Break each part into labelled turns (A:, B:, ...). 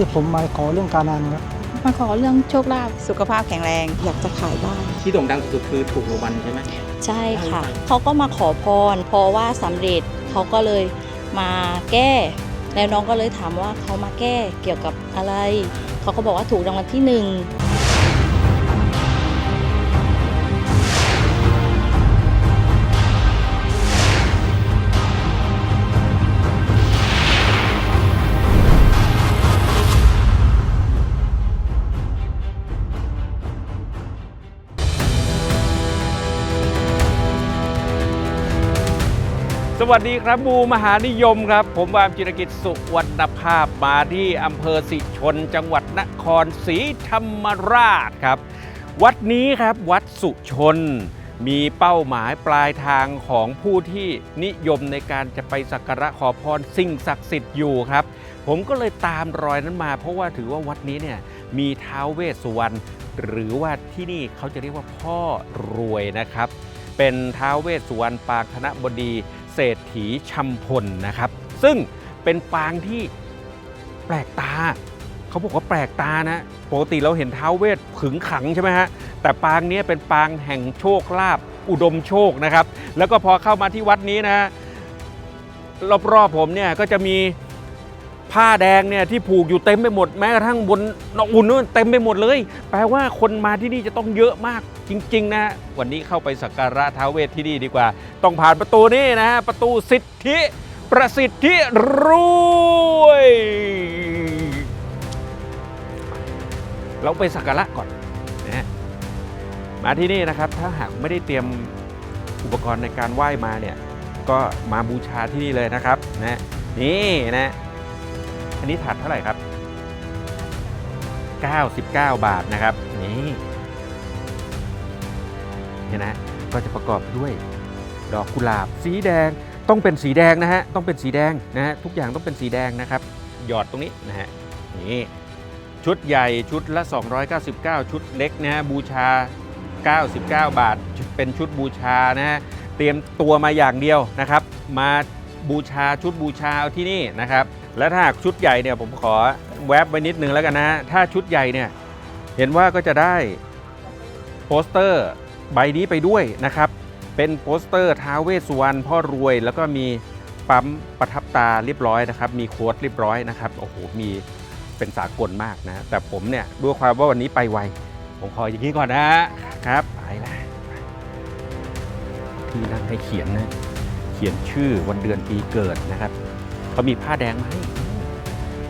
A: ที่ผมมาขอเรื่องการงานครับ
B: มาขอเรื่องโชคลาภ
C: สุขภาพแข็งแรง อยากจะขายบ้าน
D: ที่โด่งดังสุดๆคือถูกรางวัลใช่ไหม
B: ใช่ค่ะ เขาก็มาขอพรเพราะว่าสำเร็จเขาก็เลยมาแก้ แล้วน้องก็เลยถามว่าเขามาแก้เกี่ยวกับอะไร เขาก็บอกว่าถูกรางวัลที่หนึ่ง
E: วัสดีครับบูมหานิยมครับ ผมวามจิรกิจสุวรรณภาพมาที่อำเภอสิชน จังหวัดนครศรีธรรมราชครับ วัดนี้ครับวัดสุชน มีเป้าหมายปลายทางของผู้ที่นิยมในการจะไปสักการะขอพรสิ่งศักดิ์สิทธิ์อยู่ครับ ผมก็เลยตามรอยนั้นมา เพราะว่าถือว่าวัดนี้เนี่ยมีท้าวเวสสุวรรณหรือว่าที่นี่เขาจะเรียกว่าพ่อรวยนะครับ เป็นท้าวเวสสุวรรณปางธนบดี เศรษฐีชัมพลนะครับ ซึ่งเป็นปางที่แปลกตา เขาบอกว่าแปลกตานะปกติเราเห็นท้าวเวทขึงขังใช่ไหมฮะแต่ปางนี้เป็นปางแห่งโชคลาภอุดมโชคนะครับ แล้วก็พอเข้ามาที่วัดนี้นะรอบๆผมเนี่ยก็จะมี ผ้าแดงเนี่ยที่ผูกอยู่เต็มไปหมดแม้กระทั่งบนนอกอุ่นนู่นเต็มไปหมดเลย แปลว่าคนมาที่นี่จะต้องเยอะมากจริง ๆ นะ วันนี้เข้าไปสักการะท้าวเวทที่นี่ดีกว่า ต้องผ่านประตูนี้นะฮะประตูสิทธิประสิทธิรวยเราไปสักการะก่อนนะฮะมาที่นี่นะครับ ถ้าหากไม่ได้เตรียมอุปกรณ์ในการไหว้มาเนี่ย ก็มาบูชาที่นี่เลยนะครับนะนี่นะ อันนี้ถาดเท่าไหร่ครับ 99 บาทนะครับ นี่เนี่ยนะก็จะประกอบด้วยดอกกุหลาบ สีแดงต้องเป็นสีแดงนะฮะต้องเป็นสีแดงนะฮะทุกอย่างต้องเป็นสีแดงนะครับ หยอดตรงนี้นะฮะนี่ชุดใหญ่ชุดละ 299 ชุดเล็กนะฮะบูชา 99 บาท เป็นชุดบูชานะฮะเตรียมตัวมาอย่างเดียวนะครับ มาบูชาชุดบูชาเอาที่นี่นะครับ และถ้าหากชุดใหญ่เนี่ยผมขอแวบไว้นิดนึงแล้วกันนะ ถ้าชุดใหญ่เนี่ยเห็นว่าก็จะได้โปสเตอร์ใบนี้ไปด้วยนะครับ เป็นโปสเตอร์ท้าเวสสุวรรณพ่อรวย แล้วก็มีปั๊มประทับตาเรียบร้อยนะครับ มีโค้ดเรียบร้อยนะครับโอ้โหมีเป็นสากลมากนะ แต่ผมเนี่ยด้วยความว่าวันนี้ไปไวผมขออย่างนี้ก่อนนะครับไปแล้วที่นั่งให้เขียนนะเขียนชื่อวันเดือนปีเกิดนะครับ เขามีผ้าแดงมาให้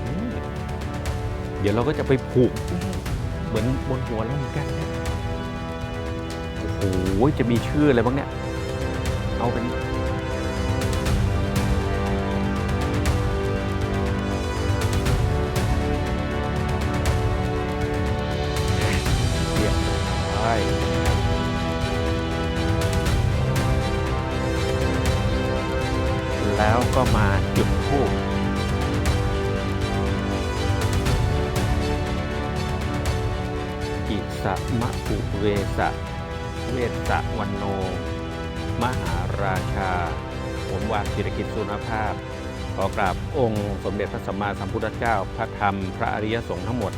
E: อืมเดี๋ยวเราก็จะไปผูก เหมือนบนหัวเราเหมือนกันนะโอ้โหจะมีชื่ออะไรบ้างเนี่ย เอาเป็นเรียบร้อยแล้วก็มา สะมะอุเวสะ เวสสะวันโน มหาราชา ผมวานศิรกิจสุนภาพ ขอกราบองค์สมเด็จพระสัมมาสัมพุทธเจ้า พระธรรม พระอริยสงฆ์ทั้งหมด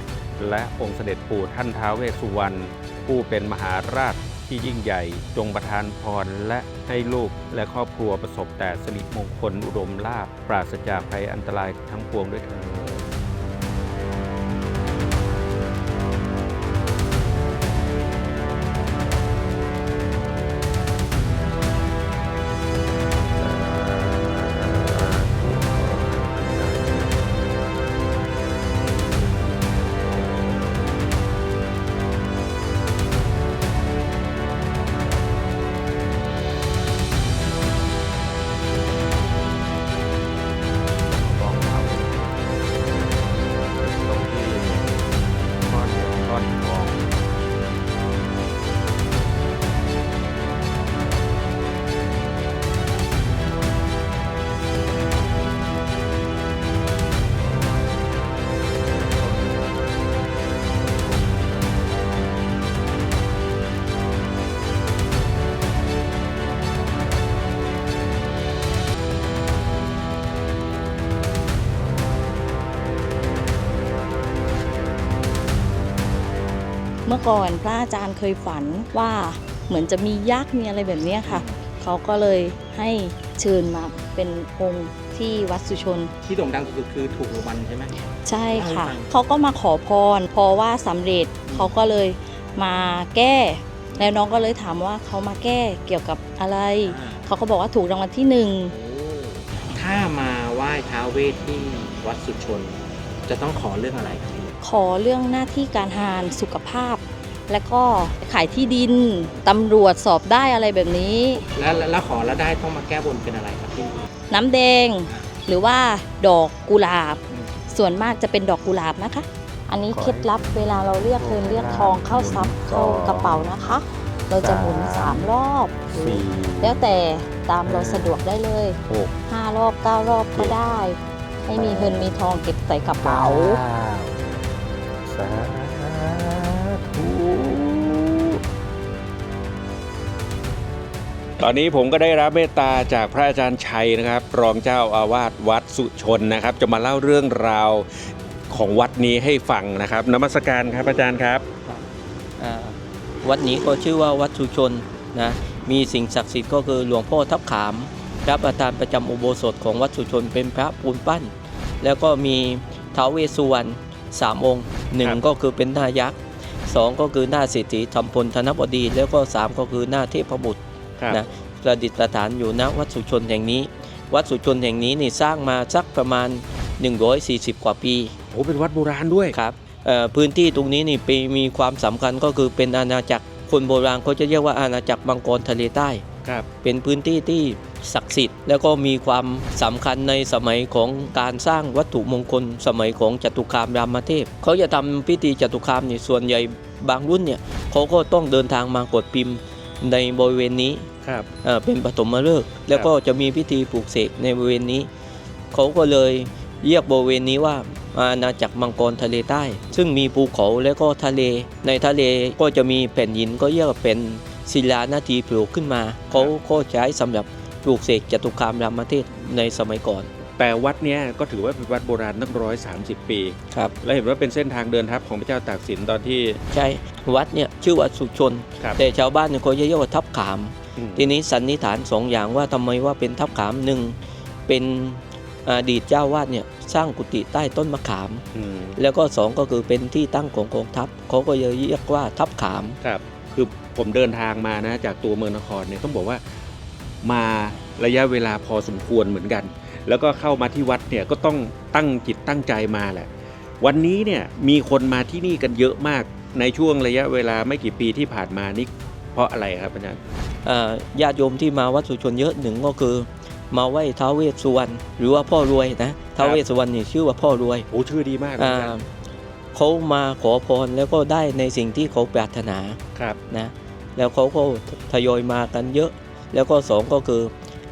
E: และองค์เสด็จปู่ท่านท้าวเวสสุวรรณ ผู้เป็นมหาราชที่ยิ่งใหญ่ จงประทานพรและให้ลูกและครอบครัวประสบแต่สิริมงคลอุดมลาภปราศจากภัยอันตรายทั้งปวงด้วยเถิด
B: ก่อนพระอาจารย์เคยฝันว่าเหมือนจะมียักษ์มีอะไรแบบเนี้ยค่ะ เขาก็เลยให้เชิญมาเป็นองค์ที่วัดสุชน
D: ที่โด่งดังสุดๆคือถูกรางวัลใช่ไหม
B: ใช่ค่ะ
D: เล่าให้ฟัง
B: เขาก็มาขอพร พอว่าสำเร็จเขาก็เลยมาแก้ แล้วน้องก็เลยถามว่าเขามาแก้เกี่ยวกับอะไร
D: อ่า
B: เขาก็บอกว่าถูกรางวัลที่หนึ่ง
D: โอ้ถ้ามาไหว้ท้าวเวทที่วัดสุชน จะต้องขอเรื่องอะไรครับพี่
B: ขอเรื่องหน้าที่การงานสุขภาพ และก็ขายที่ดินตำรวจสอบได้อะไรแบบนี้
D: แล้วแล้วแล้วขอแล้วได้ต้องมาแก้บนเป็นอะไรครับพี่
B: น้ำแดง หรือว่าดอกกุหลาบ
D: อืม
B: ส่วนมากจะเป็นดอกกุหลาบนะคะ อันนี้เคล็ดลับเวลาเราเรียกเงินเรียกทองเข้าซับเข้ากระเป๋านะคะ เราจะหมุนสามรอบ
E: สี่
B: แล้วแต่ตามเราสะดวกได้เลย
E: หก
B: ห้ารอบเก้ารอบก็ได้ ให้มีเงินมีทองเก็บใส่กระเป๋า
E: สา ตอนนี้ผมก็ได้รับเมตตาจากพระอาจารย์ชัยนะครับ รองเจ้าอาวาสวัดสุชนนะครับ จะมาเล่าเรื่องราวของวัดนี้ให้ฟังนะครับนมัสการครับอาจารย์ครับ
F: อ่าวัดนี้ก็ชื่อว่าวัดสุชนนะมีสิ่งศักดิ์สิทธิ์ก็คือหลวงพ่อทับขามพระประธานประจำอุโบสถของวัดสุชนเป็นพระปูนปั้น แล้วก็มีท้าวเวสสุวรรณสามองค์หนึ่ง
E: ครับ
F: ก็คือเป็นหน้ายักษ์สองก็คือหน้าเศรษฐีธรรมพลธนบดี แล้วก็สามก็คือหน้าเทพบุตร
E: ครับ
F: นะประดิษฐานอยู่ณวัดสุชนแห่งนี้ วัดสุชนแห่งนี้นี่สร้างมาสักประมาณ 140 กว่าปี
E: โอ้เป็นวัดโบราณด้วย
F: ครับเอ่อพื้นที่ตรงนี้นี่ปีมีความสำคัญก็คือเป็นอาณาจักรคนโบราณเขาจะเรียกว่าอาณาจักรมังกรทะเลใต้
E: ครับ
F: เป็นพื้นที่ที่ศักดิ์สิทธิ์ แล้วก็มีความสำคัญในสมัยของการสร้างวัตถุมงคล สมัยของจตุคามรามเทพเขาจะทำพิธีจตุคามนี่ส่วนใหญ่บางรุ่นเนี่ยเขาก็ต้องเดินทางมากดพิมพ์ในบริเวณนี้
E: ครับ
F: เอ่อเป็นปฐมฤกษ์แล้วก็จะมีพิธีปลูกเสกในบริเวณนี้ เขาก็เลยเรียกบริเวณนี้ว่าอาณาจักรมังกรทะเลใต้ ซึ่งมีภูเขาและก็ทะเล ในทะเลก็จะมีแผ่นหินก็เรียกว่าเป็นศิลานาทีโผล่ขึ้นมา เขาก็ใช้สำหรับปลูกเสกจตุคามรามเทพในสมัยก่อน
E: แต่วัดเนี้ยก็ถือว่าเป็นวัดโบราณตั้งร้อยสามสิบปี
F: ครับ
E: และเห็นว่าเป็นเส้นทางเดินทัพของพระเจ้าตากสินตอนที่
F: ใช่ วัดเนี่ยชื่อวัดสุชน
E: ครับ
F: แต่ชาวบ้านเนี่ยเขาจะเรียกว่าทับขาม
E: อืม
F: ทีนี้สันนิษฐานสองอย่างว่าทำไมว่าเป็นทับขามหนึ่งเป็นอดีตเจ้าวาดเนี่ยสร้างกุฏิใต้ต้นมะขาม
E: อืม
F: แล้วก็สองก็คือเป็นที่ตั้งของกองทัพเขาก็เลยเรียกว่าทัพขาม
E: ครับคือผมเดินทางมานะจากตัวเมืองนครเนี่ยต้องบอกว่ามาระยะเวลาพอสมควรเหมือนกัน แล้วก็เข้ามาที่วัดเนี่ยก็ต้องตั้งจิตตั้งใจมาแหละ วันนี้เนี่ยมีคนมาที่นี่กันเยอะมากในช่วงระยะเวลาไม่กี่ปีที่ผ่านมานี่ เพราะอะไรครับอาจารย์
F: อ่าญาติโยมที่มาวัดสุชนเยอะหนึ่งก็คือมาไหว้ท้าวเวสสุวรรณหรือว่าพ่อรวยนะท้าวเวสสุวรรณนี่ชื่อว่าพ่อรวย
E: โอ้ชื่อดีมากเลย
F: อ่า
E: อาจารย์
F: เขามาขอพรแล้วก็ได้ในสิ่งที่เขาปรารถนา
E: ครับ
F: นะแล้วเขาก็ทยอยมากันเยอะ แล้วก็สองก็คือ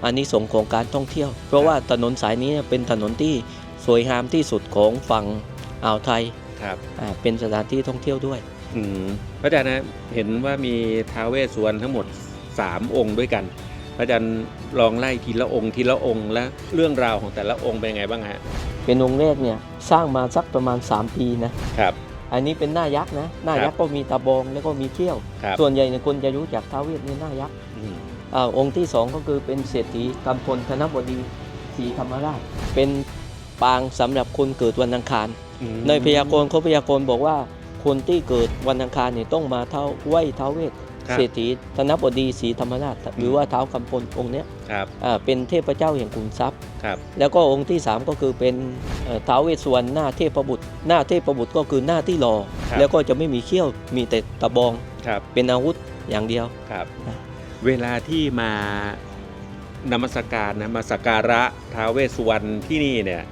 F: อันนี้สงส์ของการท่องเที่ยว เพราะว่าถนนสายนี้เป็นถนนที่สวยงามที่สุดของฝั่งอ่าวไทย
E: ครับ
F: อ่าเป็นสถานที่ท่องเที่ยวด้วย
E: อืมพระอาจารย์นะเห็นว่ามีท้าวเวสสวรรณทั้งหมด 3 องค์ด้วยกัน พระอาจารย์ลองไล่ทีละองค์ทีละองค์และเรื่องราวของแต่ละองค์เป็นไงบ้างฮะ
F: เป็นองค์แรกเนี่ยสร้างมาสักประมาณ 3 ปีนะ
E: ครับ
F: อันนี้เป็นหน้ายักษ์นะหน้ายักษ์ก็มีตาบองแล้วก็มีเขี้ยว
E: ครับ
F: ส่วนใหญ่เนี่ยคนจะรู้จักท้าวเวสในหน้ายักษ์
E: อืม
F: อาองค์ที่สองก็คือเป็นเศรษฐีกำพลธนบดีศรีธรรมราชเป็นปางสำหรับคนเกิดวันอังคาร
E: อืม
F: ในพยากรณ์เขาพยากรณ์บอกว่า คนที่เกิดวันอังคารเนี่ยต้องมาเท้าไหว้ท้าวเวส
E: ครับ
F: เศรษฐีธนบดีศรีธรรมราชหรือว่าเท้ากำพลองค์เนี้ย
E: ครับ
F: อ่าเป็นเทพเจ้าแห่งขุนทรัพย์
E: ครับ
F: แล้วก็องค์ที่ 3 ก็คือเป็นเอ่อท้าวเวสสวรรณหน้าเทพบุตร หน้าเทพบุตรก็คือหน้าที่รอ
E: ครับ
F: แล้วก็จะไม่มีเขี้ยวมีแต่ตะบอง
E: ครับ
F: เป็นอาวุธอย่างเดียว
E: ครับ
F: นะ
E: เวลาที่มานมัสการนะมาสักการะท้าวเวสสวรรณที่นี่เนี่ย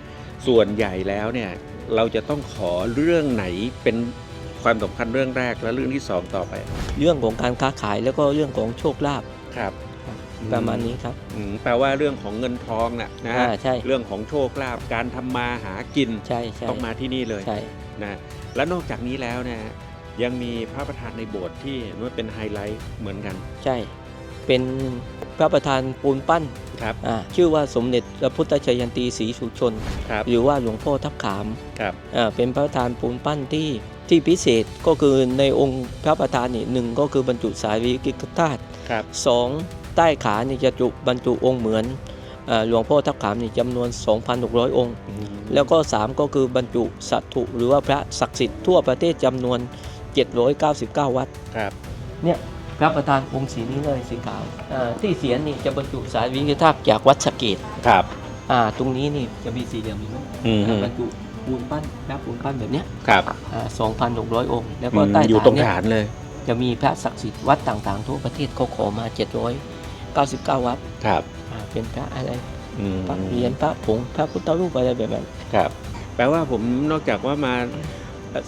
E: ส่วนใหญ่แล้วเนี่ยเราจะต้องขอเรื่องไหนเป็น ความสำคัญเรื่องแรกและเรื่องที่สองต่อไป
F: เรื่องของการค้าขายแล้วก็เรื่องของโชคลาภ
E: ครับ
F: ประมาณนี้ครับ
E: อืมแปลว่าเรื่องของเงินทองน่ะนะ
F: อ่า
E: ฮะ
F: ใช่
E: เรื่องของโชคลาภการทำมาหากิน
F: ใช่ใช่
E: ต้องมาที่นี่เลย
F: ใช่
E: นะและนอกจากนี้แล้วเนะยังมีพระประธานในโบสถ์ที่เห็นว่าเป็นไฮไลท์เหมือนกัน
F: ใช่ เป็นพระประธานปูนปั้น
E: ครับ
F: อ่าชื่อว่าสมเด็จพระพุทธชยันตีศรีสุชน
E: ครับ
F: หรือว่าหลวงพ่อทับขาม
E: ครับ
F: อ่าเป็นพระประธานปูนปั้นที่ ที่พิเศษก็คือในองค์พระประธานนี่หนึ่งก็คือบรรจุสายวิกิกธาตุ
E: ครับ
F: สองใต้ขานี่จะจุบรรจุองค์เหมือนเอ่อหลวงพ่อทับขามนี่จำนวน 2,600 องค์ แล้วก็ 3 ก็คือบรรจุสัตถุหรือว่าพระศักดิ์สิทธิ์ทั่วประเทศจำนวน 799 วัด
E: ครับ
F: เนี่ยพระประธานองค์สีนี้เลยสีขาวอ่าที่เสียนนี่จะบรรจุสายวิกิกธาตุจากวัดสะเกต
E: ครับ
F: อ่าตรงนี้นี่จะมีสี่เหลี่ยมอยู่ไหม
E: อืม
F: อ่าบรรจุ ปูนปั้นพระปูนปั้นแบบเนี้ย
E: ครับ
F: อ่า2,600องค์ แล้ว
E: อื
F: ก็
E: ม
F: ใต้
E: อยู่ตรง
F: เนี่ย
E: ฐานเลย
F: จะมีพระศักดิ์สิทธิ์วัดต่างๆ ทั่วประเทศเขาขอมา799วัด
E: ครับ
F: อ่าเป็นพระอะไร
E: อืม
F: พระเหรียญพระผงพระพุทธรูปอะไรแบบนั้น
E: ครับ แปลว่าผมนอกจากว่ามา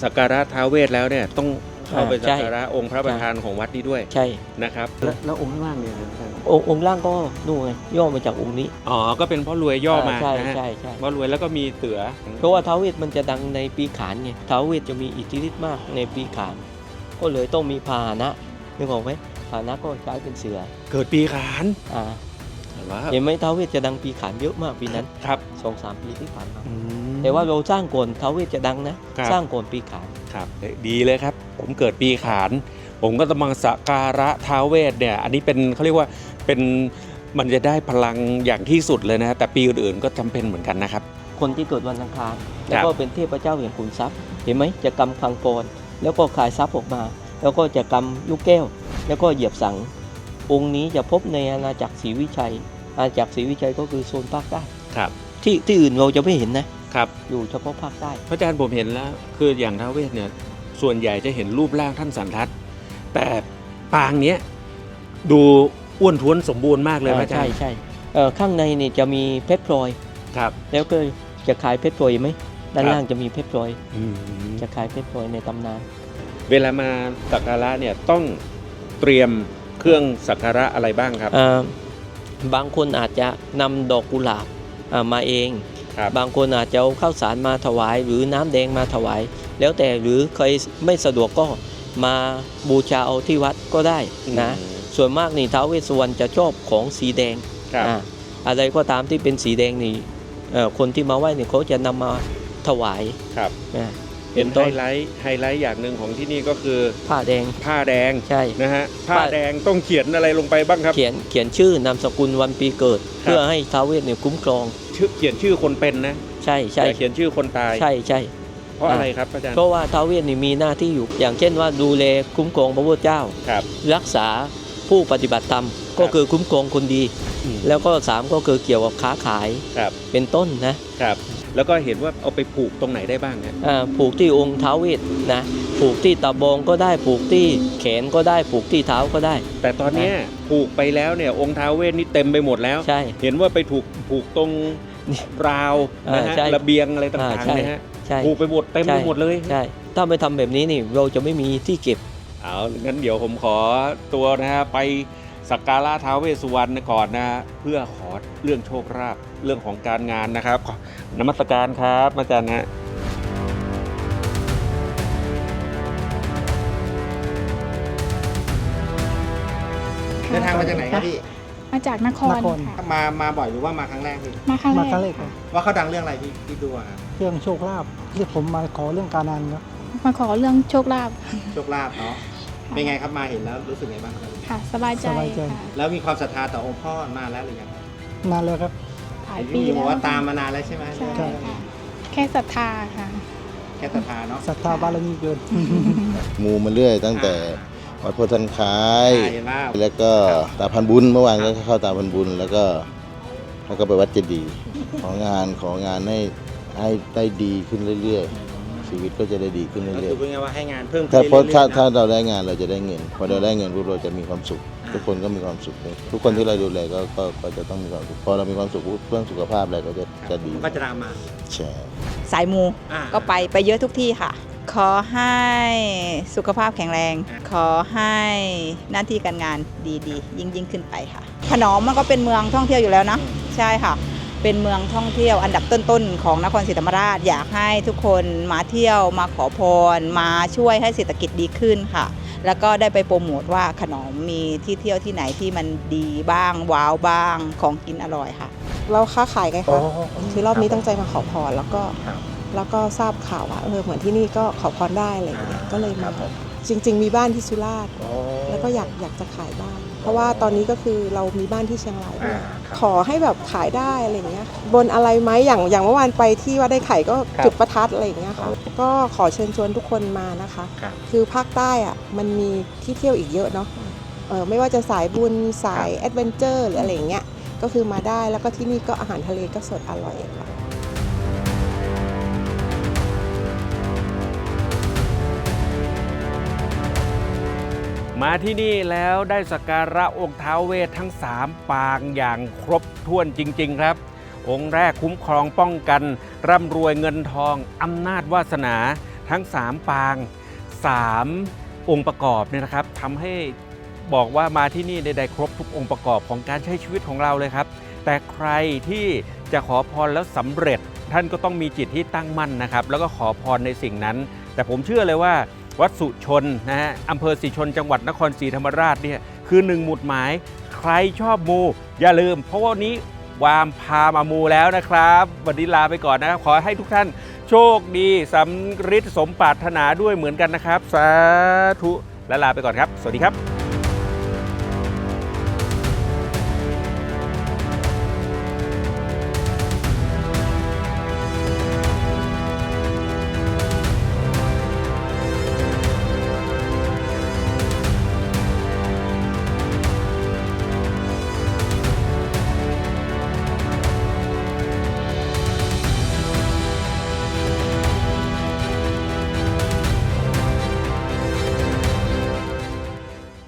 E: สักการะท้าวเวทแล้วเนี่ยต้องเข้าไป
F: อ่า
E: สั
F: ใช่
E: กการะองค์พระประธานของวัดนี้ด้วย
F: ใช่
E: นะครับ
D: แล้วแล้วองค์ข้างล่างเนี่ยนะ อาจารย์
F: องค์องค์ล่างก็นู่นไงย่อมาจากองค์นี้
E: อ๋อ ก็เป็นพ่อรวยย่อมา
F: ใช่
E: นะฮะ
F: ใช่ใช่
E: พ่อรวยแล้วก็มีเสือ
F: เพราะว่าท้าวเวทมันจะดังในปีขานไงท้าวเวทจะมีอิทธิฤทธิ์มากในปีขาน ก็เลยต้องมีพาหนะนึกออกไหมพาหนะก็ใช้เป็นเสือ
E: เกิดปีขาน
F: อ่า
E: ว้าว
F: เห็นไหมท้าวเวทจะดังปีขานเยอะมากปีนั้น
E: ครับ
F: สองสามปีที่ผ่านมา
E: อืม
F: แต่ว่าเราสร้างก่อนท้าวเวทจะดังนะ
E: ครับ
F: สร้างก่อนปีขาน
E: ครับดีเลยครับ ผมเกิดปีขาน ผมก็ต้องมาสักการะท้าวเวทเนี่ย อันนี้เป็นเขาเรียกว่า เป็นมันจะได้พลังอย่างที่สุดเลยนะแต่ปีอื่นๆก็จำเป็นเหมือนกันนะครับ
F: คนที่เกิดวันอังคารแล้วก็เป็นเทพเจ้าแห่งขุนทรัพย์ เห็นไหมจะกำคังกรแล้วก็ขายทรัพย์ออกมา แล้วก็จะกำลูกแก้ว แล้วก็เหยียบสัง องค์นี้จะพบในอาณาจักรศรีวิชัย อาณาจักรศรีวิชัยก็คือโซนภาคใต้
E: ครับ
F: ที่ที่อื่นเราจะไม่เห็นนะ
E: ครับ
F: อยู่เฉพาะภาคใต้
E: พระอาจารย์ผมเห็นแล้วคืออย่างท้าวเวทเนี่ยส่วนใหญ่จะเห็นรูปร่างท่านสันทัดแต่ปางเนี้ยดู อ้วนท้วนสมบูรณ์มากเลยพระอาจาร
F: ใช่
E: ย์
F: ใช่เอ่อข้างในเนี่ยจะมีเพชรพลอย
E: ครับ
F: แล้วก็จะขายเพชรพลอยไหมด้าน
E: ครับ
F: ล่างจะมีเพชรพลอย
E: อืม
F: จะขายเพชรพลอยในตำนาน
E: เวลามาสักการะเนี่ยต้องเตรียมเครื่องสักการะอะไรบ้างครับ
F: เอ่อบางคนอาจจะนำดอกกุหลาบอ่ามาเอง
E: ครับ
F: บางคนอาจจะเอาข้าวสารมาถวาย หรือน้ำแดงมาถวาย แล้วแต่หรือใครไม่สะดวกก็มาบูชาเอาที่วัดก็ได้นะ
E: อืม
F: ส่วนมากนี่ท้าวเวสสุวรรณจะชอบของสีแดง
E: ครับ
F: อ่าอะไรก็ตามที่เป็นสีแดงนี่เอ่อคนที่มาไหว้เนี่ยเขาจะนำมาถวาย
E: ครับ
F: นะ
E: เห็น
F: ต้
E: ไฮไลท์ไฮไลท์อย่างหนึ่งของที่นี่ก็คือ
F: ผ้าแดง
E: ผ้าแดง
F: ใช่
E: นะฮะผ้า
F: ผ้า
E: แดงต้องเขียนอะไรลงไปบ้างครับ
F: เขียนเขียนชื่อนามสกุลวันปีเกิด
E: ครับ
F: เพื่อให้ท้าวเวสเนี่ยคุ้มครอง
E: ชื่อเขียนชื่อคนเป็นนะ
F: ใช่ใช่
E: แต่เขียนชื่อคนตาย
F: ใช่ใช่
E: เพราะอะไรครับอาจารย์
F: เพราะว่าท้าวเวสนี่มีหน้าที่อยู่ อย่างเช่นว่าดูแลคุ้มครองพระพุทธเจ้า
E: ครับ
F: รักษา ผู้ปฏิบัติธรรมก็คือคุ้มครองคนดี
E: อืม
F: แล้วก็สามก็คือเกี่ยวกับค้าขาย
E: ครับ
F: เป็นต้นนะครับ
E: แล้วก็เห็นว่าเอาไปผูกตรงไหนได้บ้างฮะ
F: อ่าผูกที่องค์ท้าวเวสนะผูกที่ตะบองก็ได้ผูกที่แขนก็ได้ผูกที่เท้าก็ได้
E: แต่ตอนเนี้ยผูกไปแล้วเนี่ยองค์ท้าวเวทนี่เต็มไปหมดแล้ว
F: ใช่
E: เห็นว่าไปถูกผูกตรง
F: นี่
E: ราวนะฮะ
F: อ่าใช่
E: ระเบียงอะไร
F: อ่า
E: ต่าง
F: ใช่
E: ๆนะฮะ
F: ใช่
E: ผูกไปหมดเต็มไปหมดเลย
F: ใช่ถ้าไม่ทำแบบนี้นี่เราจะไม่มีที่เก็บ
E: เอางั้นเดี๋ยวผมขอตัวนะฮะไปสักการะท้าวเวสสุวรรณก่อนนะฮะเพื่อขอเรื่องโชคลาภเรื่องของการงานนะครับขอนมัสการครับอาจารย์นะ
D: เดินทางมาจากไหนครับพี่
G: มาจากนคร
A: นคร
G: ค่ะ
D: มามาบ่อยหรือว่ามาครั้งแรกพี่
G: มาครั้ง
A: มา
G: แร
A: ครั้ง
G: ก
A: แรกครับ
D: ว่าเขาดังเรื่องอะไรพี่พี่ดูอะครับ
A: เรื่องโชคลาภเรียกผมมาขอเรื่องการงานครับ
G: มาขอเรื่องโชคลาภ
D: โชคลาภเนาะ เป็นไงครับมาเห็นแล้วรู้สึกไงบ้างครับ
G: ค่ะ สบายใจ
A: สบายใจ
G: ค่ะ
D: แล้วมีความศรัทธาต่อองค์พ่อนานแล้วหรือยังครับ
A: นานแล้วครับ
G: หลาย
D: เห็น
G: ปี
D: พี่บอก
G: แล้ว
D: ว่าตามมานานแล้วใช่ไหม
G: ใช่
A: ใช่
G: ค่ะแค่ศรัทธาค่ะ
D: แค่ศรัทธาเนาะ
A: ศรัทธาบารมีเกิน
H: มูมาเรื่อยตั้งแต่วัดโพธิ์ทันคาย
D: เห็นว่า
H: แล้วก็ตาพันบุญเมื่อวานก็เข้าตาพันบุญ แล้วก็แล้วก็ไปวัดเจดีย์ของานของานให้ให้ได้ดีขึ้นเรื่อยๆ ชีวิตก็จะได้ดีขึ้น
D: ก็
H: เรื่
D: คืออยพูดง่ายๆว่าให้งานเพิ่ม
H: ๆถ้าเพราะ
D: ขึ้น
H: ถ้า
D: เรื่อยๆ
H: ถ้า
D: นะ
H: เราได้งานเราจะได้เงิน พอเราได้เงินปุ๊บเราจะมีความสุข ทุกคนก็มีความสุขทุกคนที่เราดูแลก็ก็ก็จะต้องมีความสุขพอเรามีความสุขปุ๊บเรื่องสุขภาพอะไรก็จะจะดี
D: ก็จะตามมา
H: ใช่
C: สายมู
D: อ่า
C: ก็ไปไปเยอะทุกที่ค่ะ ขอให้สุขภาพแข็งแรง ขอให้หน้าที่การงานดีๆ ยิ่งยิ่งขึ้นไปค่ะขนอมมันก็เป็นเมืองท่องเที่ยวอยู่แล้วนะ ใช่ค่ะ เป็นเมืองท่องเที่ยวอันดับต้นๆของนครศรีธรรมราชอยากให้ทุกคนมาเที่ยวมาขอพร มาช่วยให้เศรษฐกิจดีขึ้นค่ะ แล้วก็ได้ไปโปรโมทว่าขนอมมีที่เที่ยวที่ไหนที่มันดีบ้าง ว้าวบ้างของกินอร่อยค่ะ
I: เราค้าขายไงคะคือรอบนี้ตั้งใจมาขอพรแล้วก็แล้วก็ทราบข่าวว่าเออเหมือนที่นี่ก็ขอพรได้อะไรอย่างเงี้ยก็เลยมาจริง ๆ มีบ้านที่สุราษฎร์แล้วก็อยากอยากจะขายบ้าน เพราะว่าตอนนี้ก็คือเรามีบ้านที่เชียงรายด้วยขอให้แบบขายได้อะไรอย่างเงี้ยบนอะไรไหมอย่างอย่างเมื่อวานไปที่ว่าได้ไข่ก็
E: ครับ
I: จุดประทัดอะไรอย่างเงี้ยค่ะก็ขอเชิญชวนทุกคนมานะคะ
E: ครับ
I: คือภาคใต้อะมันมีที่เที่ยวอีกเยอะเนาะเออไม่ว่าจะสายบุญสายแอดเวนเจอร์หรืออะไรอย่างเงี้ยก็คือมาได้แล้วก็ที่นี่ก็อาหารทะเลก็สดอร่อยค่ะ
E: มาที่นี่แล้วได้สักการะองค์ท้าวเวททั้ง 3 ปางอย่างครบถ้วนจริง ๆ ครับ องค์แรกคุ้มครองป้องกัน ร่ำรวยเงินทองอำนาจวาสนาทั้ง 3 ปาง 3 องค์ประกอบเนี่ยนะครับทำให้บอกว่ามาที่นี่ได้ครบทุกองค์ประกอบของการใช้ชีวิตของเราเลยครับ แต่ใครที่จะขอพรแล้วสำเร็จ ท่านก็ต้องมีจิตที่ตั้งมั่นนะครับ แล้วก็ขอพรในสิ่งนั้น แต่ผมเชื่อเลยว่า วัดสุชนนะฮะอำเภอสีชนจังหวัดนครศรีธรรมราชเนี่ยคือหนึ่งหมุดหมาย ใครชอบมู อย่าลืม เพราะว่าวันนี้วามพามามูแล้วนะครับวันนี้ลาไปก่อนนะครับ ขอให้ทุกท่านโชคดีสำฤทธิ์สมปรารถนาด้วยเหมือนกันนะครับ สาธุและลาไปก่อนครับ สวัสดีครับ